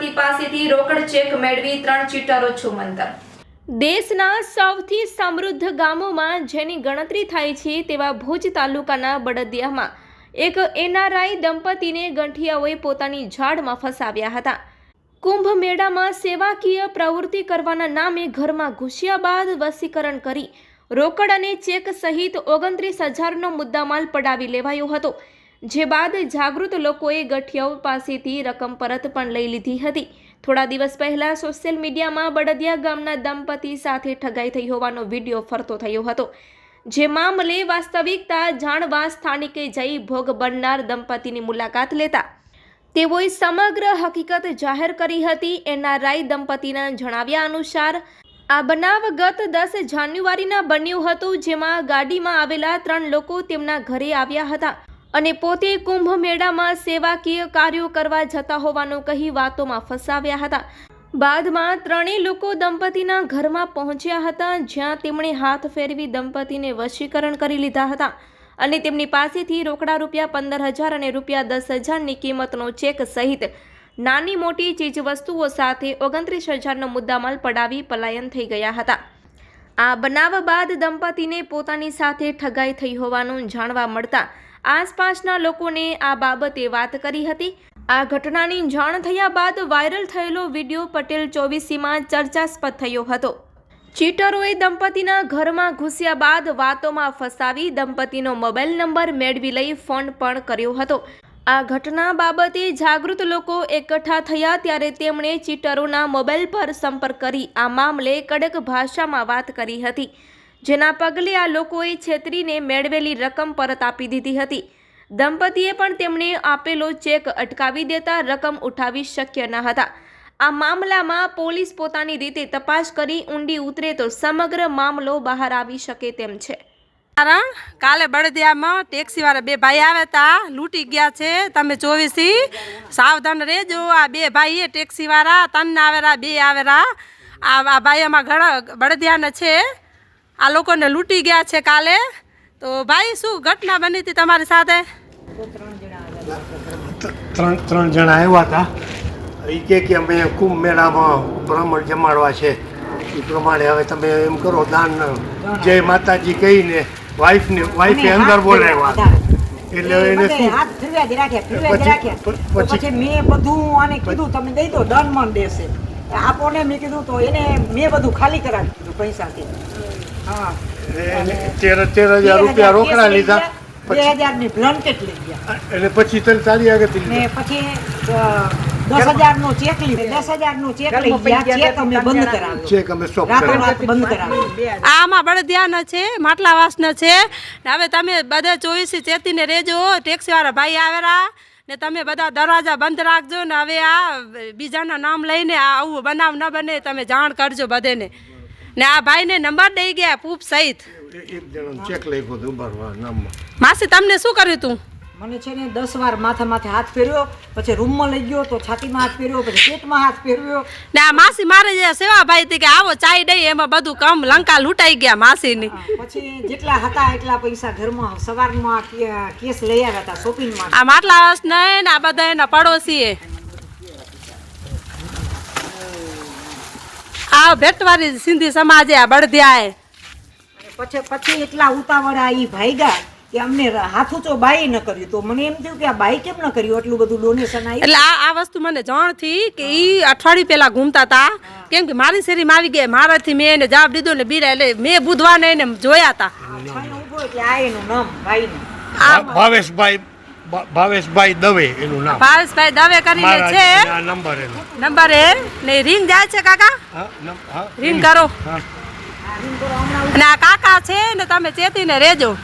Check મેળવી ત્રણ ચીટરો છુમંતર. દેશના સૌથી સમૃદ્ધ ગામોમાં જેની ગણતરી થાય છે તેવા ભુજ તાલુકાના બળદિયામાં, એક એનઆરઆઈ દંપતીને ગંઠિયાઓએ પોતાની ઝાડમાં ફસાવ્યા હતા. કુંભ મેળામાં સેવાકીય પ્રવૃત્તિ કરવાના નામે ઘરમાં ઘૂસ્યા બાદ વસીકરણ કરી રોકડ અને ચેક સહિત ઓગણત્રીસ હજારનો મુદ્દામાલ પડાવી લેવાયો હતો. જે બાદ જાગૃત લોકોએ ગઠિયાઓ પાસેથી રકમ પરત પણ લઈ લીધી હતી. થોડા દિવસ પહેલા સોશિયલ મીડિયામાં બળદિયા ગામના દંપતી સાથે ઠગાઈ થઈ હોવાનો વીડિયો ફરતો થયો હતો. જે મામલે વાસ્તવિકતા જાણવા સ્થાનિકે જઈ ભોગ બનનાર દંપતીની મુલાકાત લેતા તેઓએ સમગ્ર હકીકત જાહેર કરી હતી. એના રાય દંપતીના જણાવ્યા અનુસાર, આ બનાવ ગત દસ જાન્યુઆરીના બન્યું હતું, જેમાં ગાડીમાં આવેલા ત્રણ લોકો તેમના ઘરે આવ્યા હતા. અને પોતે કુંભ મેળામાં સેવાકીય કાર્યો કરવા જતા હોવાનું કહી વાતોમાં ફસાવ્યા હતા. બાદમાં ત્રણેય લોકો દંપતીના ઘરમાં પહોંચ્યા હતા, જ્યાં તેમણે હાથ ફેરવી દંપતીને વશીકરણ કરી લીધા હતા. અને તેમની પાસેથી રોકડા રૂપિયા પંદર હજાર અને રૂપિયા દસ હજારની કિંમતનો ચેક સહિત નાની મોટી ચીજવસ્તુઓ સાથે ઓગણત્રીસ હજારનો મુદ્દામાલ પડાવી પલાયન થઈ ગયા હતા. આ બનાવ બાદ દંપતીને પોતાની સાથે ઠગાઈ થઈ હોવાનું જાણવા મળતા આસપાસના લોકોને આ બાબતે વાત કરી હતી. આ ઘટનાની જાણ થયા બાદ વાયરલ થયેલો વીડિયો પટેલ ચોવીસીમાં ચર્ચાસ્પદ થયો હતો. ચીટરોએ દંપતીના ઘરમાં ઘૂસ્યા બાદ વાતોમાં ફસાવી દંપતીનો મોબાઈલ નંબર મેળવી લઈ ફોન પણ કર્યો હતો. આ ઘટના બાબતે જાગૃત લોકો એકઠા થયા ત્યારે તેમણે ચીટરોના મોબાઈલ પર સંપર્ક કરી આ મામલે કડક ભાષામાં વાત કરી હતી. જેના પગલે આ લોકોએ છેતરીને મેળવેલી રકમ પરત આપી દીધી હતી. દંપતીએ પણ તેમણે આપેલો ચેક અટકાવી દેતા રકમ ઉઠાવી શક્ય ન હતા. આ મામલામાં પોલીસ પોતાની રીતે તપાસ કરી ઊંડી ઉતરે તો સમગ્ર મામલો બહાર આવી શકે તેમ છે. મારા કાલે બળદિયામાં ટેક્સી વાળા બે ભાઈ આવ્યા હતા લૂંટી ગયા છે, તમે ચોવીસી સાવધાન રહેજો. આ બે ભાઈ ટેક્સી વાળા તન આવેરા બે આવેરા આ ભાઈ ઘણા બળદિયાના છે. આ લોકોને લૂંટી ગયા છે કાલે. તો ભાઈ શું ઘટના બની હતી તમારી સાથે? ત્રણ ત્રણ જણા આવ્યા હતા. એ કે કે અમે કુંભ મેળામાં બ્રાહ્મણ જમાડવા છે. એ પ્રમાણે હવે તમે એમ કરો દાન જય માતાજી કહીને વાઈફને વાઈફે અંદર બોલાવ્યા. એટલે એને શું? હાથ રાખ્યા, પછી- મેં બધું આને કીધું તમે દઈ દો દંડ મન દેશે. આપો મેં કીધું તો એને મેં બધું ખાલી કરાવી દીધું પૈસાથી. તેર તેર હજાર રૂપિયા રોકડા લીધા. બે પછી હજારની બ્લેન્કેટ લઈ ગયા અને પછી તને તારી આગળથી ને પછી દસ હજાર નો ચેક લીધો. દસ હજાર નો ચેક લઈ ગયા. ચેક અમે બંધ કરાવ્યો. ચેક અમે સ્ટોપ રાતોરાત બંધ કરાવ્યો. આ આમાં બળદિયાના છે માટલાવાસના છે. હવે તમે બધા ચોવીસી ચેતીને રહેજો ટેક્સીવાળા ભાઈ આવેલા. ને તમે બધા દરવાજા બંધ રાખજો ને હવે આ બીજાના નામ લઈને આ આવું બનાવ ન બને. તમે જાણ કરજો બધેને. ને આ ભાઈને નંબર દઈ ગયા પૂપ સહિત. એક ચેક લખ્યો હતો ભરવા નામમાં. માસી તમને શું કર્યું તું? મને છે ને દસ વાર માથા માથે હાથ ફેરવ્યો પછી રૂમમાં લઈ ગયો તો છાતીમાં હાથ ફેરવ્યો પછી પેટમાં હાથ ફેરવ્યો ને આ માસી મારે જે સેવા ભાઈ હતી કે આવો ચાય દઈ એમાં બધું કમ લંકા લૂંટાઈ ગયા માસીની. પછી જેટલા હતા એટલા પૈસા ઘરમાં સવારમાં કેસ લઈ આવ્યા હતા શોપિંગમાં આ માટલાવાસ ને આ બધા એના પડોશીએ. આ ભેટવારી સિંધી સમાજે આ બળધ્યાએ પછી પછી એટલા ઉતાવળા ઈ ભાઈગા કે અમને હાથુચો બાઈ ન કર્યું. તો મને એમ થયું કે આ બાઈ કેમ ન કર્યું? એટલું બધું ડોનેશન આવ્યું એટલે આ આ વસ્તુ મને જાણથી કે ઈ અઠવાડિયું પહેલા ઘૂમતા હતા કેમ કે મારી શેરીમાં આવી ગયા. મારાથી મેં એને જવાબ દીધો ને બીરા એટલે મેં બુધવારને એને જોયા હતા એટલે આ એનું નામ ભાઈનું. ભાવેશભાઈ ભાવેશભાઈ દવે એનું નામ. ભાવેશભાઈ દવે કરીને છે. નંબર એનો. નંબર એ? ને રિંગ જાય છે કાકા? રિંગ કરો. અને આ કાકા છે ને તમે ચેતીને રહેજો.